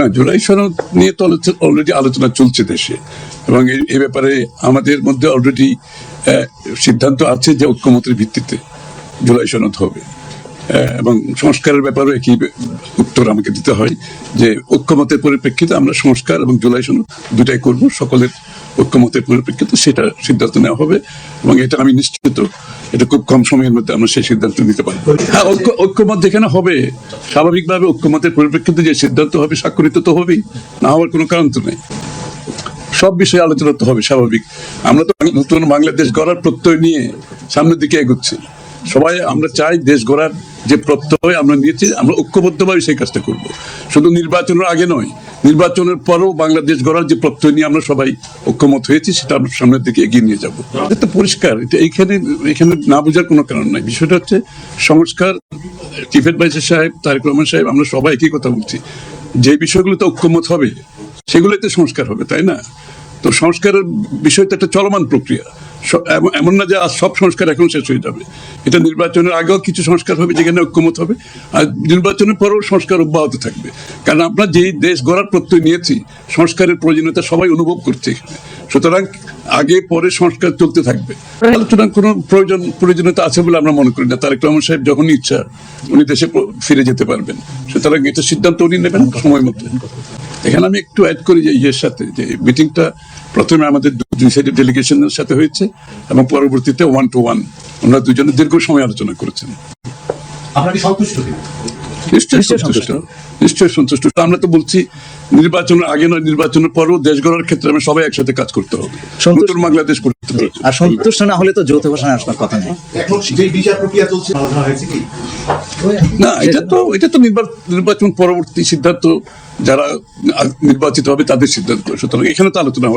না, জুলাই সনদ নিয়ে তো অলরেডি আলোচনা চলছে দেশে। এবং এই ব্যাপারে আমাদের মধ্যে অলরেডি সিদ্ধান্ত আছে যে ঐক্যমতের ভিত্তিতে জুলাই সনদ হবে। এবং সংস্কারের ব্যাপারে একই উত্তর আমাকে দিতে হয় যে ঐক্যমতের পরিপ্রেক্ষিতে আমরা সংস্কার এবং জুলাই সনদ দুটাই করব, সকলের ঐক্যমতের পরিপ্রেক্ষিতে সেটা সিদ্ধান্ত নেওয়া হবে এবং এটা আমি নিশ্চিত এটা খুব কম সময়ের মধ্যে আমরা সেই সিদ্ধান্ত নিতে পারব। হ্যাঁ ঐক্য ঐক্যমত যেখানে হবে। স্বাভাবিকভাবে ঐক্যমতের পরিপ্রেক্ষিতে যে সিদ্ধান্ত হবে, স্বাক্ষরিত তো হবেই, না হওয়ার কোনো কারণ তো নেই। সব বিষয়ে আলোচনা তো হবে, স্বাভাবিক। আমরা তো নতুন বাংলাদেশ গড়ার প্রত্যয় নিয়ে সামনের দিকে এগোচ্ছি। সবাই, আমরা চাই দেশ গড়ার যে প্রত্যয় আমরা নিয়েছি, আমরা ঐক্যবদ্ধভাবে সেই কাজটা করব। শুধু নির্বাচনের আগে নয় নির্বাচনের পরও বাংলাদেশ গড়ার যে প্রত্যয় নিয়ে আমরা সবাই ঐক্যমত হয়েছি, সেটা আমরা সামনের দিকে এগিয়ে নিয়ে যাব। এটা তো পরিষ্কার। এটা এইখানে, এখানে না বোঝার কোনো কারণ নাই। বিষয়টা হচ্ছে সংস্কার, চিফ অ্যাডভাইজার সাহেব, তারেক রহমান সাহেব, আমরা সবাই একই কথা বলছি। যে বিষয়গুলোতে ঐক্যমত হবে সেগুলোতে সংস্কার হবে, তাই না? তো সংস্কারের বিষয়টা একটা চলমান প্রক্রিয়া। এমন- না যে আজ সব সংস্কার এখন শেষ হয়ে যাবে। এটা নির্বাচনের আগেও কিছু সংস্কার হবে যেখানে ঐক্যমত হবে, আর নির্বাচনের পরেও সংস্কার অব্যাহত থাকবে। কারণ আমরা যেই দেশ গড়ার প্রত্যয় নিয়েছি, সংস্কারের প্রয়োজনীয়তা সবাই অনুভব করছে সুতরাং আগে পরে সংস্কার চলতে থাকবে। আলোচনার কোনো প্রয়োজন, প্রয়োজনীয়তা আছে বলে আমরা মনে করি না। তারেক রহমান সাহেব যখন ইচ্ছা, উনি দেশে ফিরে যেতে পারবেন। সুতরাং এটা সিদ্ধান্ত উনি নেবেন সময় মতো। এখানে আমি একটু অ্যাড করি যে ইয়ের সাথে, যে মিটিংটা প্রথমে আমাদের দুই সাইডের ডেলিগেশনের সাথে হয়েছে এবং পরবর্তীতে ওয়ান টু ওয়ান ওনারা দুজনে দীর্ঘ সময় আলোচনা করেছেন। আপনার কি সন্তুষ্ট নিশ্চয়ই সন্তুষ্ট। সন্তুষ্ট। নিশ্চয়ই সন্তুষ্ট। আমরা তো বলছি নির্বাচনের আগে নয় নির্বাচনের পরেও দেশ গড়ার ক্ষেত্রে আমরা সবাই একসাথে কাজ করতে হবে। সন্তুষ্ট- বাংলাদেশ করতে হবে। আর সন্তুষ্ট না হলে তো যৌথ ঘোষণা আসবার কথা নেই। যে বিচার প্রক্রিয়া চলছে না এটা তো এটা তো নির্বা- নির্বাচন পরবর্তী সিদ্ধান্ত যারা নির্বাচিত হবে তাদের সিদ্ধান্ত। সুতরাং এখানে তো আলোচনা